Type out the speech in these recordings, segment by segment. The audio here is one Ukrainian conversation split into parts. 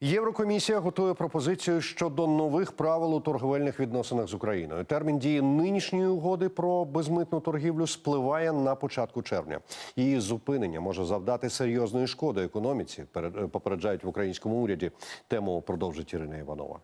Єврокомісія готує пропозицію щодо нових правил у торговельних відносинах з Україною. Термін дії нинішньої угоди про безмитну торгівлю спливає на початку червня. Її зупинення може завдати серйозної шкоди економіці. перед- Попереджають в українському уряді. Тему продовжить Ірина Іванова.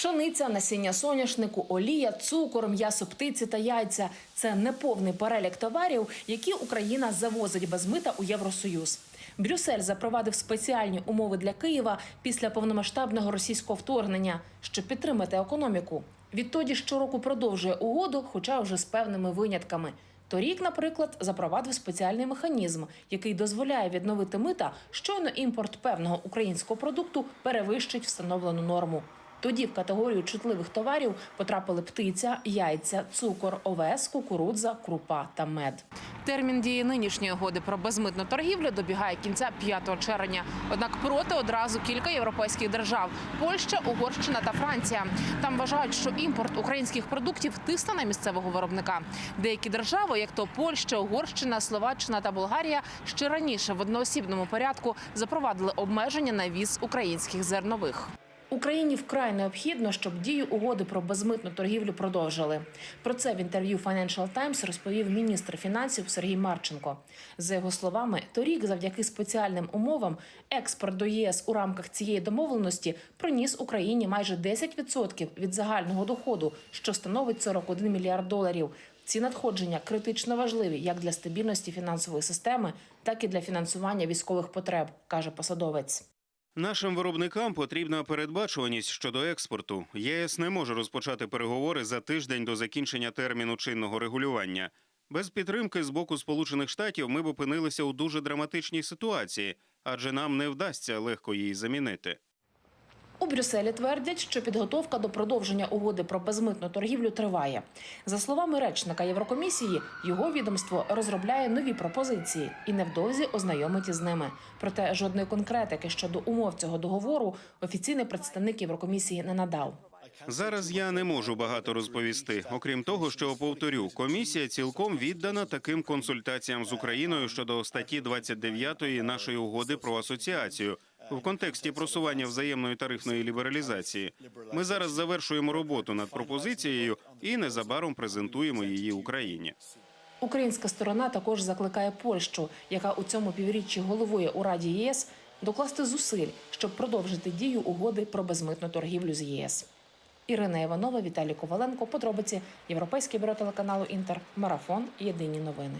Пшениця, насіння соняшнику, олія, цукор, м'ясо птиці та яйця це неповний перелік товарів, які Україна завозить без мита у Євросоюз. Брюссель запровадив спеціальні умови для Києва після повномасштабного російського вторгнення, щоб підтримати економіку. Відтоді щороку продовжує угоду, хоча вже з певними винятками. Торік, наприклад, запровадив спеціальний механізм, який дозволяє відновити мита, щойно імпорт певного українського продукту перевищить встановлену норму. Тоді в категорію чутливих товарів потрапили птиця, яйця, цукор, овес, кукурудза, крупа та мед. Термін дії нинішньої угоди про безмитну торгівлю добігає кінця 5 червня. Однак проти одразу кілька європейських держав: Польща, Угорщина та Франція. Там вважають, що імпорт українських продуктів тисне на місцевого виробника. Деякі держави, як то Польща, Угорщина, Словаччина та Болгарія, ще раніше в одноосібному порядку запровадили обмеження на віз українських зернових. Україні вкрай необхідно, щоб дію угоди про безмитну торгівлю продовжили. Про це в інтерв'ю Financial Times розповів міністр фінансів Сергій Марченко. За його словами, торік, завдяки спеціальним умовам, експорт до ЄС у рамках цієї домовленості приніс Україні майже 10% від загального доходу, що становить 41 мільярд доларів. Ці надходження критично важливі як для стабільності фінансової системи, так і для фінансування військових потреб, каже посадовець. Нашим виробникам потрібна передбачуваність щодо експорту. ЄС не може розпочати переговори за тиждень до закінчення терміну чинного регулювання. Без підтримки з боку Сполучених Штатів ми б опинилися у дуже драматичній ситуації, адже нам не вдасться легко її замінити. У Брюсселі твердять, що підготовка до продовження угоди про безмитну торгівлю триває. За словами речника Єврокомісії, його відомство розробляє нові пропозиції і невдовзі ознайомить із ними. Проте жодної конкретики щодо умов цього договору офіційний представник Єврокомісії не надав. Зараз я не можу багато розповісти. Окрім того, що повторю, комісія цілком віддана таким консультаціям з Україною щодо статті 29 нашої угоди про асоціацію в контексті просування взаємної тарифної лібералізації. Ми зараз завершуємо роботу над пропозицією і незабаром презентуємо її Україні. Українська сторона також закликає Польщу, яка у цьому півріччі головує у Раді ЄС, докласти зусиль, щоб продовжити дію угоди про безмитну торгівлю з ЄС. Ірина Іванова, Віталій Коваленко. Подробиці Європейське бюро телеканалу Інтер. Марафон. Єдині новини.